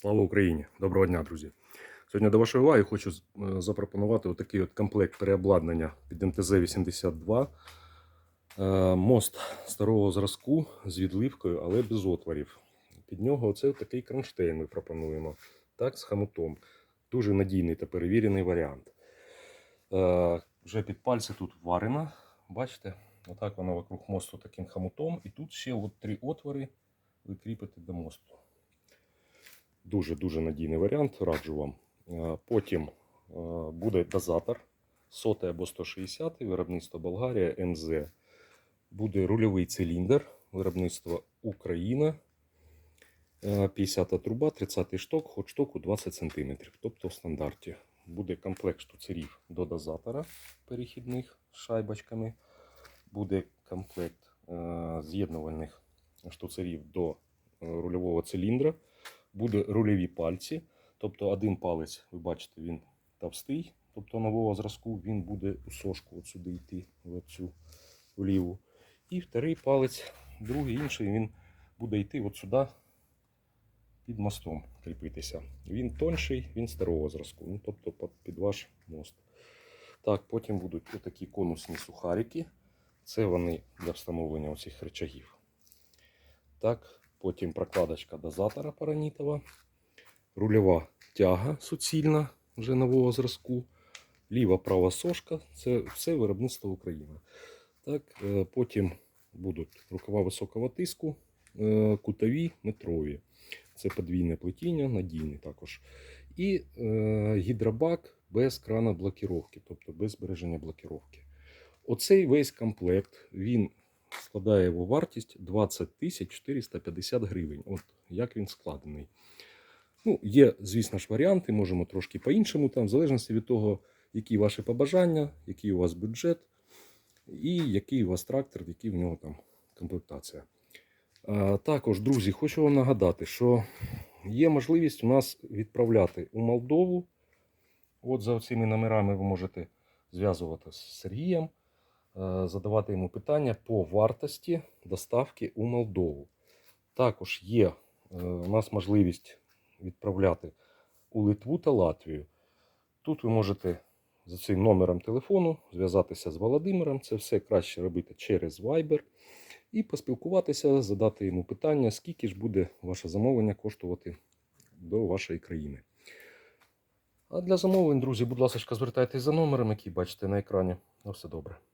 Слава Україні! Доброго дня, друзі! Сьогодні до вашої уваги хочу е, запропонувати отакий от комплект переобладнання під МТЗ-82. Е, Мост старого зразку з відливкою, але без отворів. Під нього оце такий кронштейн ми пропонуємо. Так, з хамутом. Дуже надійний та перевірений варіант. Е, Вже під пальці тут варена. Бачите? Отак вона вокруг мосту таким хамутом. І тут ще от три отвори ви кріпите до мосту. Дуже-дуже надійний варіант, раджу вам. Е, Потім е, буде дозатор 100 або 160 виробництво Болгарія НЗ. Буде рульовий циліндр, виробництво Україна. Е, 50 труба, 30 шток, хоч штоку 20 см. Тобто в стандарті. Буде комплект штуцерів до дозатора перехідних з шайбочками. Буде комплект е, з'єднувальних штуцерів до е, рульового циліндра буде рульові пальці. Тобто один палець, ви бачите, він товстий, тобто нового зразку, він буде у сошку от сюди йти, в цю вліву. І вторий палець, другий інший, він буде йти от сюди під мостом кріпитися. Він тонший, він старого зразку, ну, тобто під- ваш мост. Так, потім будуть отакі конусні сухарики. Це вони для встановлення оцих речагів. Так, потім прокладочка дозатора паранітова, рульова тяга суцільна вже нового зразку, ліва права сошка це все виробництво України. Так, е, потім будуть рукава високого тиску, е, кутові метрові. Це подвійне плетіння, надійний також. І е, гідробак без крана блокіровки, тобто без збереження блокіровки. Оцей весь комплект він складає його вартість 20 450 гривень. От як він складений. Ну, є, звісно ж, варіанти, можемо трошки по-іншому, там, в залежності від того, які ваші побажання, який у вас бюджет, і який у вас трактор, який в нього там комплектація. А, також, друзі, хочу вам нагадати, що є можливість у нас відправляти у Молдову. От за цими номерами ви можете зв'язуватися з Сергієм задавати йому питання по вартості доставки у Молдову. Також є е, у нас можливість відправляти у Литву та Латвію. Тут ви можете за цим номером телефону зв'язатися з Володимиром. Це все краще робити через Viber. І поспілкуватися, задати йому питання, скільки ж буде ваше замовлення коштувати до вашої країни. А для замовлень, друзі, будь ласка, звертайтеся за номером, який бачите на екрані. На все добре.